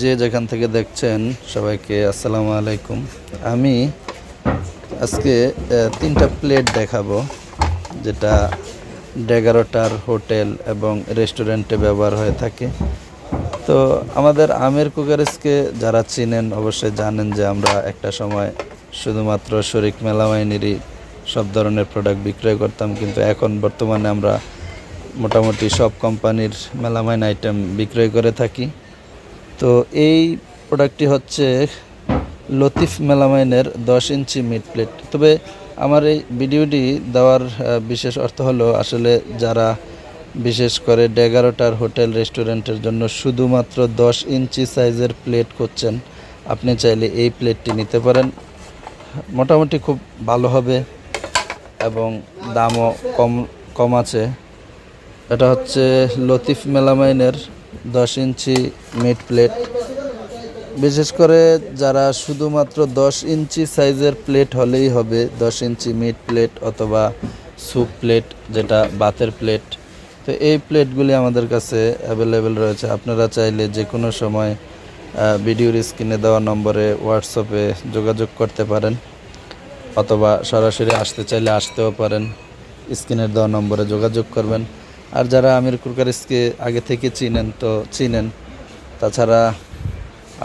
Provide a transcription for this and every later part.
যে যেখান থেকে দেখছেন সবাইকে আসসালামু আলাইকুম। আমি আজকে তিনটা প্লেট দেখাবো, যেটা ডেগারোটার হোটেল এবং রেস্টুরেন্টে ব্যবহার হয়ে থাকে। তো আমাদের আমের কুকারিসকে যারা চিনেন অবশ্যই জানেন যে আমরা একটা সময় শুধুমাত্র শরিক মেলামাইনেরই সব ধরনের প্রোডাক্ট বিক্রয় করতাম, কিন্তু এখন বর্তমানে আমরা মোটামুটি সব কোম্পানির মেলামাইন আইটেম বিক্রয় করে থাকি। তো এই প্রোডাক্টটি হচ্ছে লতিফ মেলামাইনের দশ ইঞ্চি মিড প্লেট তবে আমার এই ভিডিওটি দেওয়ার বিশেষ অর্থ হলো আসলে যারা বিশেষ করে ডেগারোটার হোটেল রেস্টুরেন্টের জন্য শুধুমাত্র দশ ইঞ্চি সাইজের প্লেট করছেন আপনি চাইলে এই প্লেটটি নিতে পারেন। মোটামুটি খুব ভালো হবে এবং দামও কম কম আছে। এটা হচ্ছে লতিফ মেলামাইনের দশ ইঞ্চি মিড প্লেট বিশেষ করে যারা শুধুমাত্র দশ ইঞ্চি সাইজের প্লেট হলেই হবে, দশ ইঞ্চি মিড প্লেট অথবা স্যুপ প্লেট যেটা বাতের প্লেট তো এই প্লেটগুলি আমাদের কাছে অ্যাভেলেবেল রয়েছে। আপনারা চাইলে যে কোনো সময় ভিডিওর স্ক্রিনে দেওয়া নম্বরে হোয়াটসঅ্যাপে যোগাযোগ করতে পারেন, অথবা সরাসরি আসতে চাইলে আসতেও পারেন। স্ক্রিনের দেওয়া নম্বরে যোগাযোগ করবেন। আর যারা আমির কুরকারিসকে আগে থেকে চিনেন তো চিনেন। তাছাড়া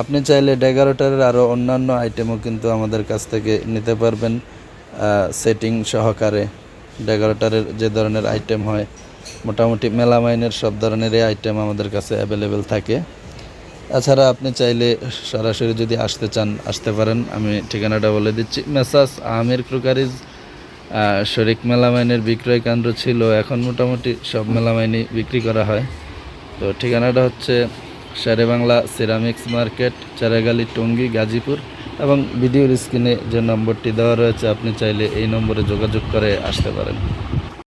আপনি চাইলে ডেগারোটারের আরও অন্যান্য আইটেমও কিন্তু আমাদের কাছ থেকে নিতে পারবেন সেটিং সহকারে। ডেগারোটারের যে ধরনের আইটেম হয়, মোটামুটি মেলামাইনের সব ধরনেরই আইটেম আমাদের কাছে অ্যাভেলেবেল থাকে। তাছাড়া আপনি চাইলে সরাসরি যদি আসতে চান, আসতে পারেন। আমি ঠিকানাটা বলে দিচ্ছি, মেসাস আমির ক্রুকারিজ শরিক মেলামাইনের বিক্রয় কেন্দ্র ছিল। এখন মোটামুটি সব মেলামাইনই বিক্রি করা হয়। তো ঠিকানাটা হচ্ছে শেরে বাংলা সিরামিক্স মার্কেট, চারাগালি, টঙ্গী, গাজীপুর এবং ভিডিওর স্ক্রিনে যে নম্বরটি দেওয়া রয়েছে, আপনি চাইলে এই নম্বরে যোগাযোগ করে আসতে পারেন।